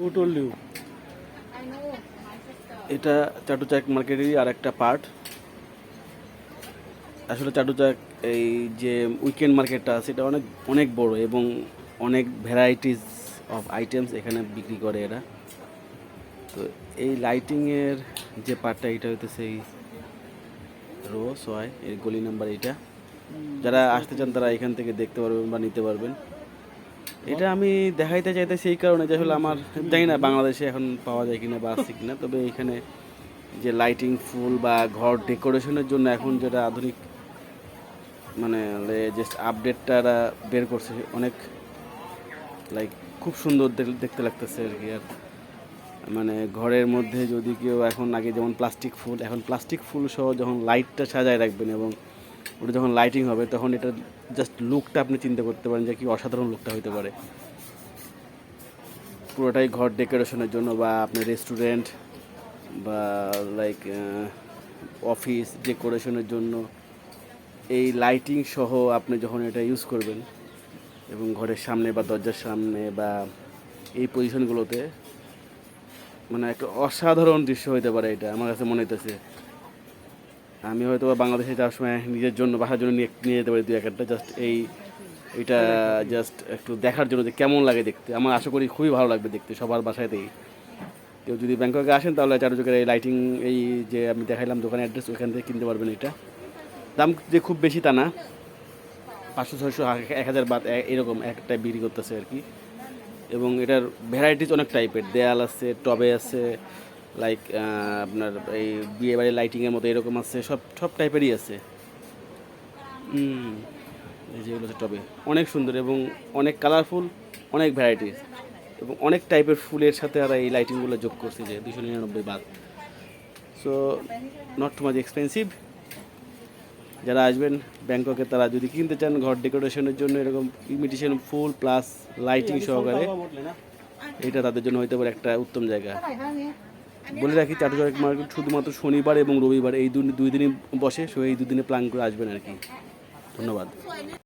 Sister. এটা চাটুচাক মার্কেটেরই আর একটা part আসলে চাটুচাক এই যে উইকেন্ড মার্কেটটা আছে, এটা অনেক অনেক বড় এবং অনেক ভ্যারাইটিস অফ আইটেমস এখানে বিক্রি করে এরা। তো এই লাইটিংয়ের যে পার্টটা এটা হইতেছে এই রো সোয়াই এর গলি নাম্বার এইটা। যারা আসতে চান, তারা এখান থেকে দেখতে পারবেন বা নিতে পারবেন। এটা আমি দেখাইতে চাইতে সেই কারণে যে আসলে আমার জানি না বাংলাদেশে এখন পাওয়া যায় কিনা বা আছে কিনা, তবে এখানে যে লাইটিং ফুল বা ঘর ডেকোরেশনের জন্য এখন যেটা আধুনিক মানে জাস্ট আপডেটটা বের করছে, অনেক লাইক খুব সুন্দর দেখতে লাগতেছে আর কি। আর মানে ঘরের মধ্যে যদি কেউ এখন আগে যেমন প্লাস্টিক ফুল, এখন প্লাস্টিক ফুল সহ যখন লাইটটা সাজায় রাখবেন এবং ওটা যখন লাইটিং হবে, তখন এটা জাস্ট লুকটা আপনি চিন্তা করতে পারেন যে কি অসাধারণ লুকটা হতে পারে। পুরোটাই ঘর ডেকোরেশনের জন্য বা আপনার রেস্টুরেন্ট বা লাইক অফিস ডেকোরেশনের জন্য এই লাইটিং সহ আপনি যখন এটা ইউজ করবেন এবং ঘরের সামনে বা দরজার সামনে বা এই পজিশনগুলোতে মানে একটা অসাধারণ দৃশ্য হইতে পারে এটা, আমার কাছে মনে হইতেছে। আমি হয়তো বাংলাদেশে যাওয়ার সময় নিজের জন্য বাসার জন্য নিয়ে নিয়ে যেতে পারি দু এক একটা জাস্ট এই এটা জাস্ট একটু দেখার জন্য যে কেমন লাগে দেখতে। আমার আশা করি খুবই ভালো লাগবে দেখতে সবার বাসায়তেই কেউ যদি ব্যাংককে আসেন তাহলে চারুচকের এই লাইটিং এই যে আমি দেখাইলাম দোকানের অ্যাড্রেস ওইখান থেকে কিনতে পারবেন এটা। দাম যে খুব বেশি তা না। পাঁচশো, ছয়শো, এক হাজার বাদ এরকম একটা বিক্রি করতেছে আর কি। এবং এটার ভ্যারাইটিস অনেক টাইপের দেয়াল আছে, টবে আছে লাইক আপনার এই বিয়ে বাড়ির লাইটিংয়ের মতো এরকম আছে সব সব টাইপেরই আছে। হুম এই যেগুলো আছে টবে। অনেক সুন্দর এবং অনেক কালারফুল অনেক ভ্যারাইটিস এবং অনেক টাইপের ফুলের সাথে আর এই লাইটিংগুলো যোগ করছে যে দুশো নিরানব্বই বাদ। So not too much expensive যারা আসবেন ব্যাংককে তারা যদি কিনতে চান ঘর ডেকোরেশনের জন্য এরকম ইমিটেশন ফুল প্লাস লাইটিং সহকারে এটা তাদের জন্য হইতে পারে একটা উত্তম জায়গা। বলে রাখি চাটুচক মার্কেট শুধুমাত্র শনিবার এবং রবিবার, এই দুই দিনই বসে, সো এই দুদিনে প্ল্যান করে আসবেন আর কি। ধন্যবাদ।